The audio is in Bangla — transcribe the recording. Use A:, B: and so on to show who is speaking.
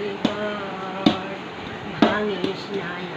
A: বিপদ ভাঙিস নাই।